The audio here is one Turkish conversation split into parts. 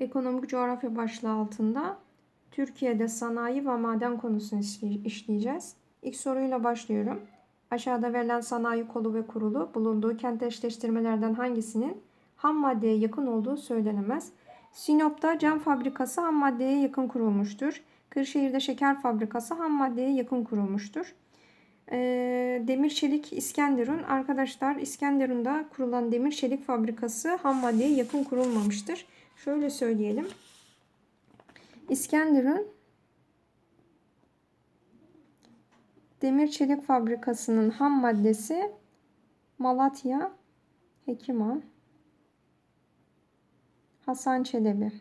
Ekonomik coğrafya başlığı altında Türkiye'de sanayi ve maden konusunu işley- işleyeceğiz. İlk soruyla başlıyorum. Aşağıda verilen sanayi kolu ve kurulu bulunduğu kentleştirmelerden hangisinin ham maddeye yakın olduğu söylenemez. Sinop'ta cam fabrikası ham maddeye yakın kurulmuştur. Kırşehir'de şeker fabrikası ham maddeye yakın kurulmuştur. Ee, Demir Çelik İskenderun arkadaşlar İskenderun'da kurulan demir çelik fabrikası ham maddeye yakın kurulmamıştır. Şöyle söyleyelim. İskenderun demir çelik fabrikasının ham maddesi Malatya Hekiman Hasan Çelebi.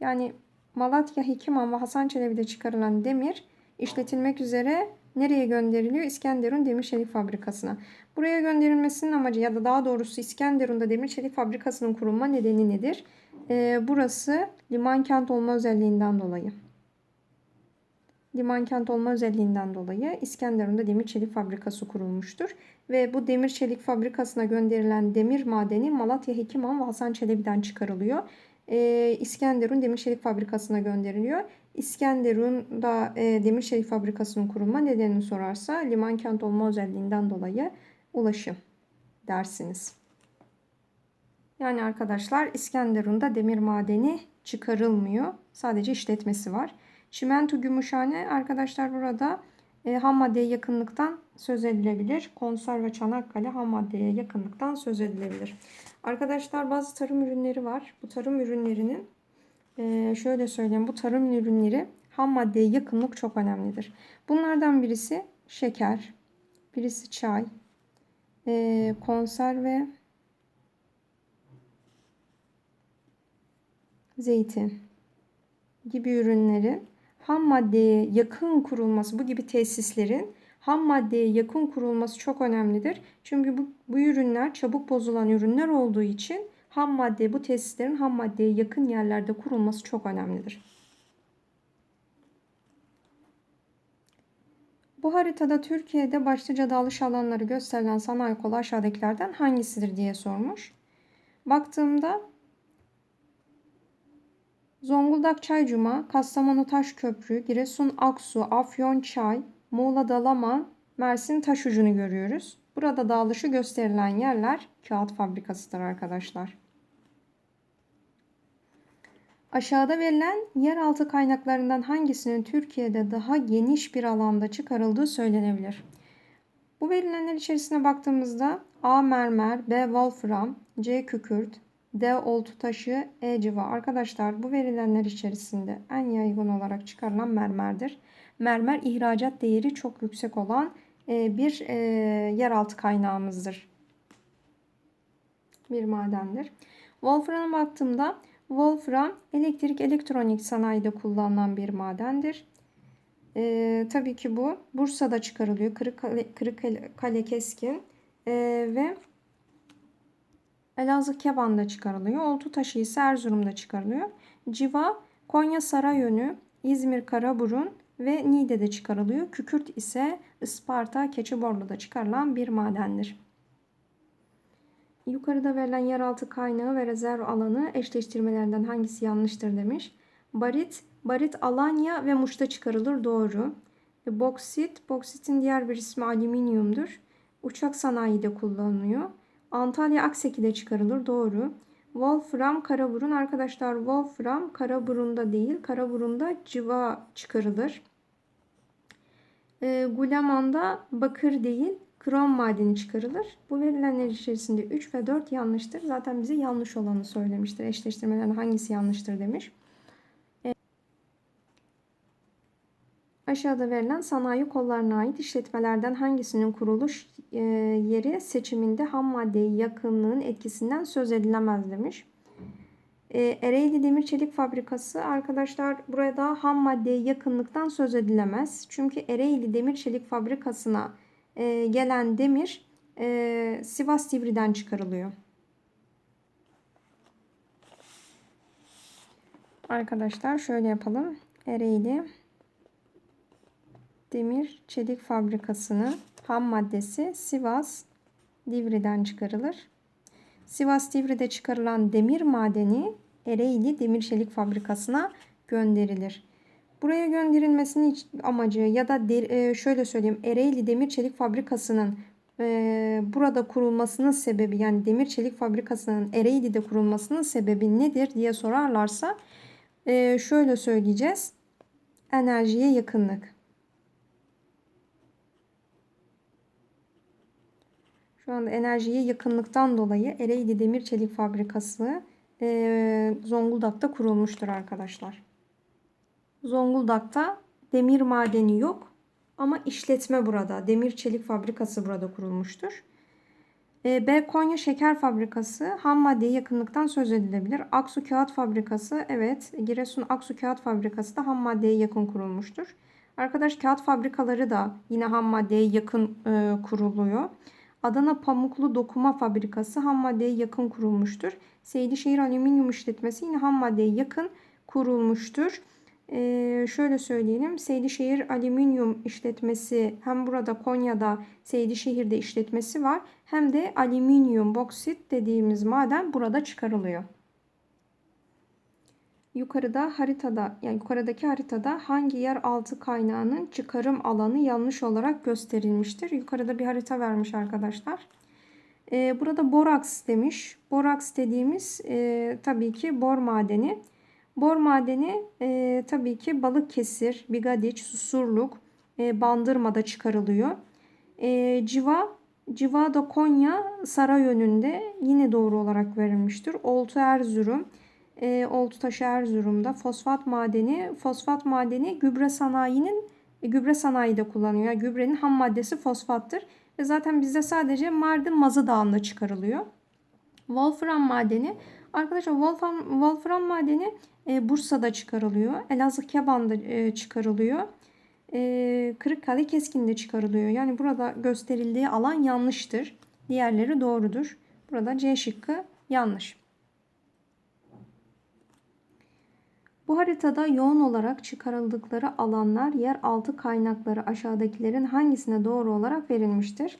Yani Malatya Hekiman ve Hasan Çelebi'de çıkarılan demir işletilmek üzere nereye gönderiliyor? İskenderun Demir Çelik Fabrikası'na. Buraya gönderilmesinin amacı ya da daha doğrusu İskenderun'da demir çelik fabrikasının kurulma nedeni nedir? Ee, burası liman kent olma özelliğinden dolayı. Liman kent olma özelliğinden dolayı İskenderun'da demir çelik fabrikası kurulmuştur. Ve bu demir çelik fabrikasına gönderilen demir madeni Malatya Hekiman ve Çelebi'den çıkarılıyor. Ee, İskenderun demir çelik fabrikasına gönderiliyor. İskenderun'da e, demir çelik fabrikasının kurulma nedenini sorarsa liman kent olma özelliğinden dolayı ulaşım dersiniz. Yani arkadaşlar İskenderun'da demir madeni çıkarılmıyor. Sadece işletmesi var. Çimento Gümüşhane arkadaşlar burada e, ham maddeye yakınlıktan söz edilebilir. Konserve Çanakkale ham maddeye yakınlıktan söz edilebilir. Arkadaşlar bazı tarım ürünleri var. Bu tarım ürünlerinin e, şöyle söyleyeyim bu tarım ürünleri ham maddeye yakınlık çok önemlidir. Bunlardan birisi şeker, birisi çay, e, konserve, zeytin gibi ürünlerin ham maddeye yakın kurulması, bu gibi tesislerin ham maddeye yakın kurulması çok önemlidir. Çünkü bu, bu ürünler çabuk bozulan ürünler olduğu için ham madde bu tesislerin ham maddeye yakın yerlerde kurulması çok önemlidir. Bu haritada Türkiye'de başlıca dalış alanları gösterilen sanayi kolu aşağıdakilerden hangisidir diye sormuş. Baktığımda Zonguldak Çaycuma, Kastamonu Taşköprü, Giresun Aksu, Afyon Çay, Muğla Dalaman, Mersin Taşucu'nu görüyoruz. Burada dalışı gösterilen yerler kağıt fabrikasıdır arkadaşlar. Aşağıda verilen yeraltı kaynaklarından hangisinin Türkiye'de daha geniş bir alanda çıkarıldığı söylenebilir. Bu verilenler içerisine baktığımızda A. Mermer, B. Wolfram, C. Kükürt, D. Oltu taşı, E. Civa. Arkadaşlar bu verilenler içerisinde en yaygın olarak çıkarılan mermerdir. Mermer ihracat değeri çok yüksek olan e, bir e, yeraltı kaynağımızdır. Bir madendir. Wolfram'a baktığımda Wolfram elektrik elektronik sanayide kullanılan bir madendir. Ee, tabii ki bu Bursa'da çıkarılıyor. Kırıkkale, Kırıkkale Keskin ee, ve Elazığ Keban'da çıkarılıyor. Oltu taşı ise Erzurum'da çıkarılıyor. Civa Konya Sarayönü, İzmir Karaburun ve Niğde'de çıkarılıyor. Kükürt ise Isparta Keçiborlu'da çıkarılan bir madendir. Yukarıda verilen yeraltı kaynağı ve rezerv alanı eşleştirmelerinden hangisi yanlıştır demiş. Barit, barit Alanya ve Muş'ta çıkarılır doğru. E, boksit, boksitin diğer bir ismi alüminyumdur. Uçak sanayide kullanılıyor. Antalya Akseki'de çıkarılır doğru. Wolfram Karaburun arkadaşlar Wolfram Karaburun'da değil Karaburun'da civa çıkarılır. E, Guleman'da bakır değil krom madeni çıkarılır. Bu verilenler içerisinde 3 ve 4 yanlıştır. Zaten bize yanlış olanı söylemiştir. Eşleştirmelerin hangisi yanlıştır demiş. E, aşağıda verilen sanayi kollarına ait işletmelerden hangisinin kuruluş e, yeri seçiminde ham maddeye yakınlığın etkisinden söz edilemez demiş. E, Ereğli Demir Çelik Fabrikası arkadaşlar burada ham maddeye yakınlıktan söz edilemez. Çünkü Ereğli Demir Çelik Fabrikası'na e, gelen demir e, Sivas Divri'den çıkarılıyor. Arkadaşlar şöyle yapalım. Ereğli Demir Çelik Fabrikası'nın ham maddesi Sivas Divri'den çıkarılır. Sivas Divri'de çıkarılan demir madeni Ereğli Demir Çelik Fabrikası'na gönderilir. Buraya gönderilmesinin amacı ya da der- e, şöyle söyleyeyim Ereğli Demir Çelik Fabrikası'nın e, burada kurulmasının sebebi yani demir çelik fabrikasının Ereğli'de kurulmasının sebebi nedir diye sorarlarsa e, şöyle söyleyeceğiz. Enerjiye yakınlık. Şu anda enerjiye yakınlıktan dolayı Ereğli Demir Çelik Fabrikası e, Zonguldak'ta kurulmuştur arkadaşlar. Zonguldak'ta demir madeni yok ama işletme burada. Demir çelik fabrikası burada kurulmuştur. E, B. Konya Şeker Fabrikası ham maddeye yakınlıktan söz edilebilir. Aksu Kağıt Fabrikası evet Giresun Aksu Kağıt Fabrikası da ham maddeye yakın kurulmuştur. Arkadaş kağıt fabrikaları da yine ham maddeye yakın e, kuruluyor. Adana Pamuklu Dokuma Fabrikası ham maddeye yakın kurulmuştur. Seydişehir Alüminyum İşletmesi yine ham maddeye yakın kurulmuştur. Ee, şöyle söyleyelim. Seydişehir Alüminyum işletmesi hem burada Konya'da Seydişehir'de işletmesi var. Hem de alüminyum boksit dediğimiz maden burada çıkarılıyor. Yukarıda haritada yani yukarıdaki haritada hangi yer altı kaynağının çıkarım alanı yanlış olarak gösterilmiştir. Yukarıda bir harita vermiş arkadaşlar. Ee, burada boraks demiş. Boraks dediğimiz e, tabii ki bor madeni. Bor madeni e, tabii ki Balıkesir, Bigadiç, Susurluk, e, Bandırma'da çıkarılıyor. E, civa, civa da Konya, Saray yönünde yine doğru olarak verilmiştir. Oltu Erzurum, e, Oltutaşı Erzurum'da fosfat madeni, fosfat madeni gübre sanayinin e, gübre sanayide kullanıyor. Gübrenin ham maddesi fosfattır. Ve zaten bizde sadece Mardin Mazı Dağı'nda çıkarılıyor. Wolfram madeni. Arkadaşlar Wolfram, Wolfram madeni e, Bursa'da çıkarılıyor. Elazığ Keban'da e, çıkarılıyor. E, Kırıkkale Keskin'de çıkarılıyor. Yani burada gösterildiği alan yanlıştır. Diğerleri doğrudur. Burada C şıkkı yanlış. Bu haritada yoğun olarak çıkarıldıkları alanlar yer altı kaynakları aşağıdakilerin hangisine doğru olarak verilmiştir?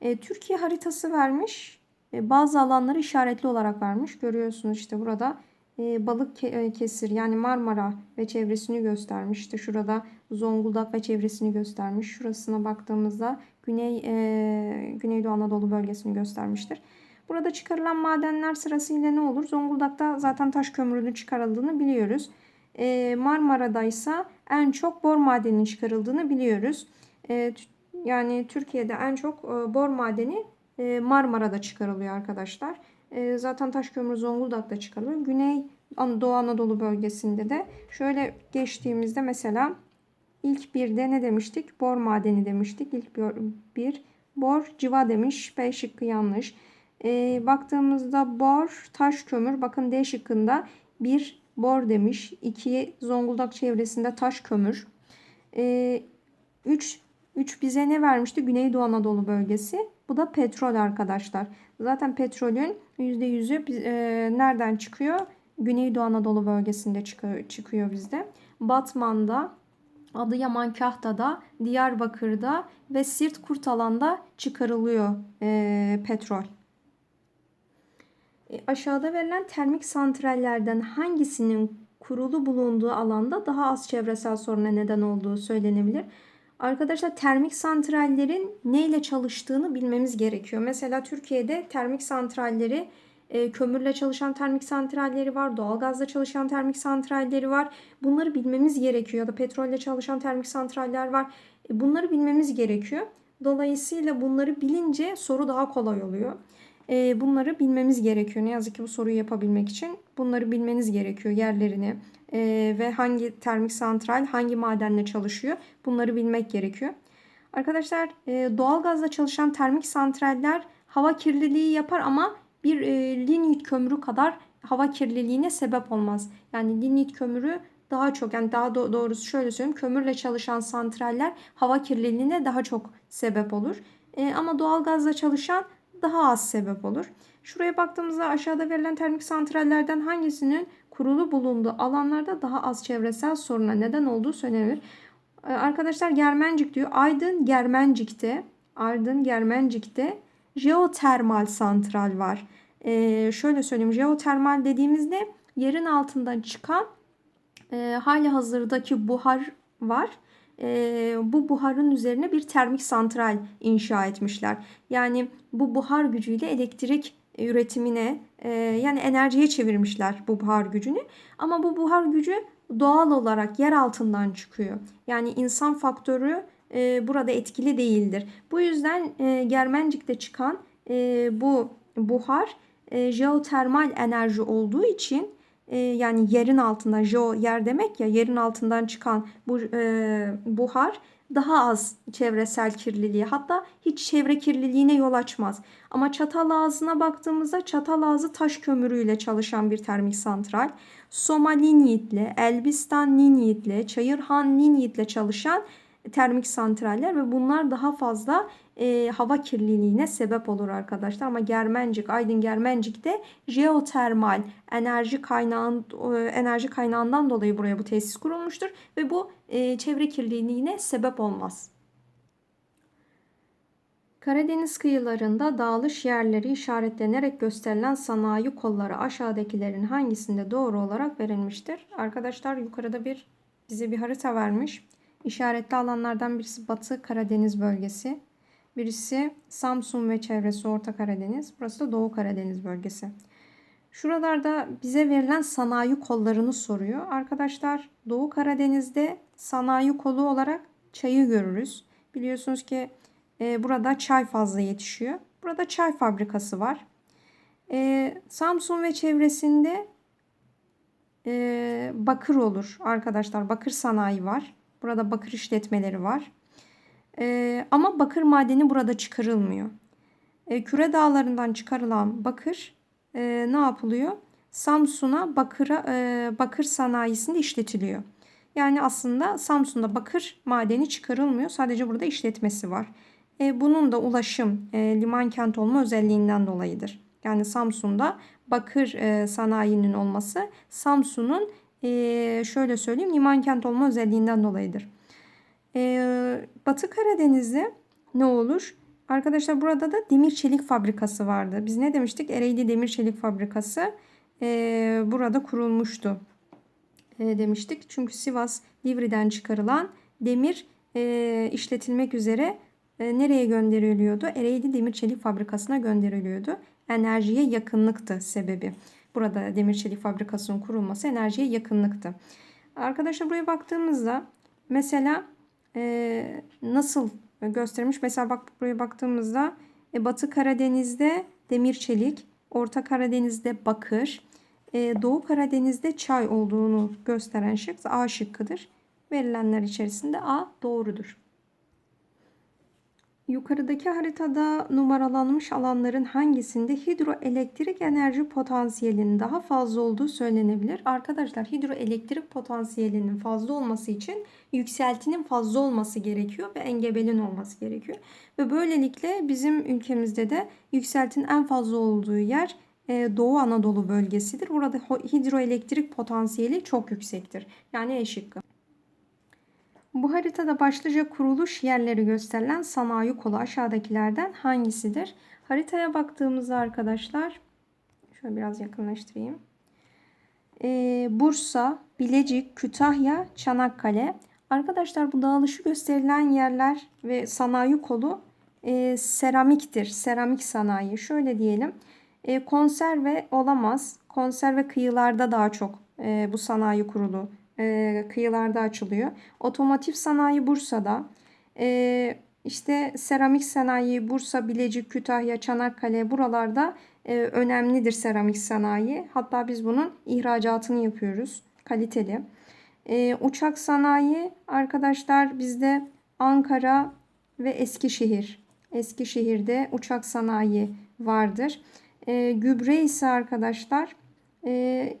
E, Türkiye haritası vermiş. E, bazı alanları işaretli olarak vermiş. Görüyorsunuz işte burada e, balık e, kesir yani Marmara ve çevresini göstermiş. İşte şurada Zonguldak ve çevresini göstermiş. Şurasına baktığımızda Güney Güneydoğu Anadolu bölgesini göstermiştir. Burada çıkarılan madenler sırasıyla ne olur? Zonguldak'ta zaten taş kömürünün çıkarıldığını biliyoruz. Marmara'da ise en çok bor madeninin çıkarıldığını biliyoruz. Yani Türkiye'de en çok bor madeni Marmara'da çıkarılıyor arkadaşlar. E, zaten taş kömür Zonguldak'ta çıkarılıyor. Güney Doğu Anadolu bölgesinde de şöyle geçtiğimizde mesela ilk birde ne demiştik? Bor madeni demiştik. İlk bir, bor civa demiş. B şıkkı yanlış. E, baktığımızda bor taş kömür. Bakın D şıkkında bir bor demiş. 2 Zonguldak çevresinde taş kömür. 3 3 bize ne vermişti? Güneydoğu Anadolu bölgesi. Bu da petrol arkadaşlar. Zaten petrolün %100'ü biz- e, nereden çıkıyor? Güneydoğu Anadolu bölgesinde çıkıyor, çıkıyor bizde. Batman'da, Adıyaman Kahta'da, Diyarbakır'da ve Sirt Kurtalan'da çıkarılıyor e, petrol. E, Aşağıda verilen termik santrallerden hangisinin kurulu bulunduğu alanda daha az çevresel soruna neden olduğu söylenebilir. Arkadaşlar termik santrallerin neyle çalıştığını bilmemiz gerekiyor. Mesela Türkiye'de termik santralleri e, kömürle çalışan termik santralleri var, doğalgazla çalışan termik santralleri var. Bunları bilmemiz gerekiyor ya da petrolle çalışan termik santraller var. E, bunları bilmemiz gerekiyor. Dolayısıyla bunları bilince soru daha kolay oluyor. E, bunları bilmemiz gerekiyor. Ne yazık ki bu soruyu yapabilmek için bunları bilmeniz gerekiyor yerlerini e, ve hangi termik santral hangi madenle çalışıyor bunları bilmek gerekiyor. Arkadaşlar e, doğalgazla çalışan termik santraller hava kirliliği yapar ama bir e, lignit kömürü kadar hava kirliliğine sebep olmaz. Yani lignit kömürü daha çok yani daha do- doğrusu şöyle söyleyeyim kömürle çalışan santraller hava kirliliğine daha çok sebep olur. E, ama doğalgazla çalışan daha az sebep olur. Şuraya baktığımızda aşağıda verilen termik santrallerden hangisinin kurulu bulunduğu alanlarda daha az çevresel soruna neden olduğu söylenir. Ee, Arkadaşlar Germencik diyor. Aydın Germencik'te Aydın Germencik'te jeotermal santral var. e, şöyle söyleyeyim jeotermal dediğimizde yerin altından çıkan e, hali hazırdaki buhar var. Bu buharın üzerine bir termik santral inşa etmişler. Yani bu buhar gücüyle elektrik üretimine e, yani enerjiye çevirmişler bu buhar gücünü. Ama bu buhar gücü doğal olarak yer altından çıkıyor. Yani insan faktörü burada etkili değildir. Bu yüzden e, Germencik'te çıkan bu buhar e, jeotermal enerji olduğu için e, yani yerin altında jeo yer demek ya yerin altından çıkan bu e, buhar daha az çevresel kirliliği hatta hiç çevre kirliliğine yol açmaz. Ama çatal ağzına baktığımızda çatal ağzı taş kömürüyle çalışan bir termik santral. Soma Linyit'le, Elbistan Linyit'le, Çayırhan Linyit'le çalışan termik santraller ve bunlar daha fazla e, hava kirliliğine sebep olur arkadaşlar. Ama Germencik, Aydın Germencik'te jeotermal enerji kaynağın e, enerji kaynağından dolayı buraya bu tesis kurulmuştur ve bu e, çevre kirliliğine sebep olmaz. Karadeniz kıyılarında dağılış yerleri işaretlenerek gösterilen sanayi kolları aşağıdakilerin hangisinde doğru olarak verilmiştir? Arkadaşlar yukarıda bir bize bir harita vermiş. İşaretli alanlardan birisi Batı Karadeniz bölgesi. Birisi Samsun ve çevresi Orta Karadeniz. Burası da Doğu Karadeniz bölgesi. Şuralarda bize verilen sanayi kollarını soruyor. Arkadaşlar Doğu Karadeniz'de sanayi kolu olarak çayı görürüz. Biliyorsunuz ki e, burada çay fazla yetişiyor. Burada çay fabrikası var. E, Samsun ve çevresinde e, bakır olur arkadaşlar. Bakır sanayi var. Burada bakır işletmeleri var. E, ama bakır madeni burada çıkarılmıyor. E, küre dağlarından çıkarılan bakır e, ne yapılıyor? Samsun'a bakıra, e, bakır sanayisinde işletiliyor. Yani aslında Samsun'da bakır madeni çıkarılmıyor. Sadece burada işletmesi var. E, bunun da ulaşım e, liman kent olma özelliğinden dolayıdır. Yani Samsun'da bakır e, sanayinin olması Samsun'un e, şöyle söyleyeyim liman kent olma özelliğinden dolayıdır. E, Batı Karadeniz'de ne olur? Arkadaşlar burada da demir çelik fabrikası vardı. Biz ne demiştik? Ereğli Demir Çelik Fabrikası e, burada kurulmuştu e, demiştik. Çünkü Sivas Divri'den çıkarılan demir e, işletilmek üzere e, nereye gönderiliyordu? Ereğli Demir Çelik Fabrikası'na gönderiliyordu. Enerjiye yakınlıktı sebebi. Burada demir çelik fabrikasının kurulması enerjiye yakınlıktı. Arkadaşlar buraya baktığımızda mesela e, nasıl göstermiş? Mesela bak buraya baktığımızda e, Batı Karadeniz'de demir çelik, Orta Karadeniz'de bakır, e, Doğu Karadeniz'de çay olduğunu gösteren şık A şıkkıdır. Verilenler içerisinde A doğrudur. Yukarıdaki haritada numaralanmış alanların hangisinde hidroelektrik enerji potansiyelinin daha fazla olduğu söylenebilir? Arkadaşlar hidroelektrik potansiyelinin fazla olması için yükseltinin fazla olması gerekiyor ve engebelin olması gerekiyor. Ve böylelikle bizim ülkemizde de yükseltinin en fazla olduğu yer e, Doğu Anadolu bölgesidir. Burada hidroelektrik potansiyeli çok yüksektir. Yani E şıkkı. Bu haritada başlıca kuruluş yerleri gösterilen sanayi kolu aşağıdakilerden hangisidir? Haritaya baktığımızda arkadaşlar şöyle biraz yakınlaştırayım. Ee, Bursa, Bilecik, Kütahya, Çanakkale. Arkadaşlar bu dağılışı gösterilen yerler ve sanayi kolu e, seramiktir. Seramik sanayi. Şöyle diyelim. E, konserve olamaz. Konserve kıyılarda daha çok e, bu sanayi kurulu e, kıyılarda açılıyor. Otomotiv sanayi Bursa'da. E, işte seramik sanayi Bursa, Bilecik, Kütahya, Çanakkale buralarda e, önemlidir seramik sanayi. Hatta biz bunun ihracatını yapıyoruz. Kaliteli. E, uçak sanayi arkadaşlar bizde Ankara ve Eskişehir. Eskişehir'de uçak sanayi vardır. E, gübre ise arkadaşlar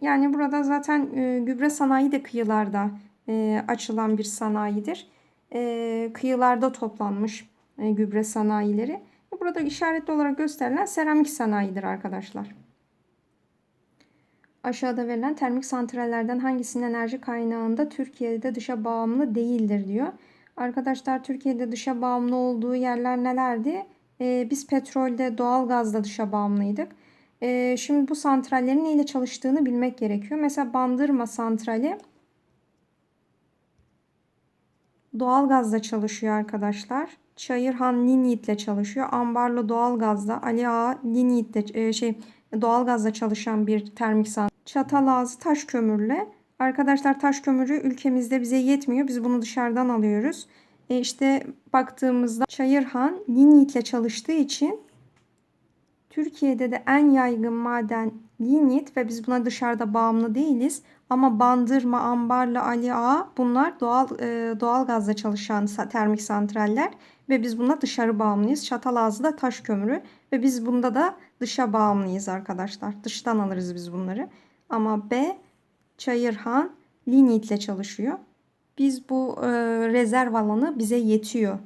yani burada zaten gübre sanayi de kıyılarda açılan bir sanayidir. Kıyılarda toplanmış gübre sanayileri. Burada işaretli olarak gösterilen seramik sanayidir arkadaşlar. Aşağıda verilen termik santrallerden hangisinin enerji kaynağında Türkiye'de dışa bağımlı değildir diyor. Arkadaşlar Türkiye'de dışa bağımlı olduğu yerler nelerdi? Biz petrolde, doğal gazda dışa bağımlıydık. Ee, şimdi bu santrallerin neyle çalıştığını bilmek gerekiyor. Mesela Bandırma santrali doğalgazla çalışıyor arkadaşlar. Çayırhan Linyit'le çalışıyor. Ambarlı doğalgazla, Ali Ağa Linyit'le e, şey doğalgazla çalışan bir termik santral. Çatalazı taş kömürle. Arkadaşlar taş kömürü ülkemizde bize yetmiyor. Biz bunu dışarıdan alıyoruz. E işte baktığımızda Çayırhan Linyit'le çalıştığı için Türkiye'de de en yaygın maden linyit ve biz buna dışarıda bağımlı değiliz. Ama Bandırma, Ambarlı, Ali Ağa bunlar doğal e, doğal gazla çalışan termik santraller ve biz buna dışarı bağımlıyız. Çatalazı da taş kömürü ve biz bunda da dışa bağımlıyız arkadaşlar. Dıştan alırız biz bunları. Ama B Çayırhan linyitle çalışıyor. Biz bu e, rezerv alanı bize yetiyor.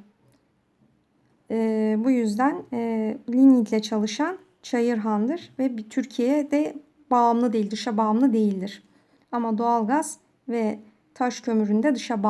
E, bu yüzden e, linyitle çalışan Çayırhan'dır ve Türkiye'de bağımlı değil, dışa bağımlı değildir. Ama doğalgaz ve taş kömüründe dışa bağımlı.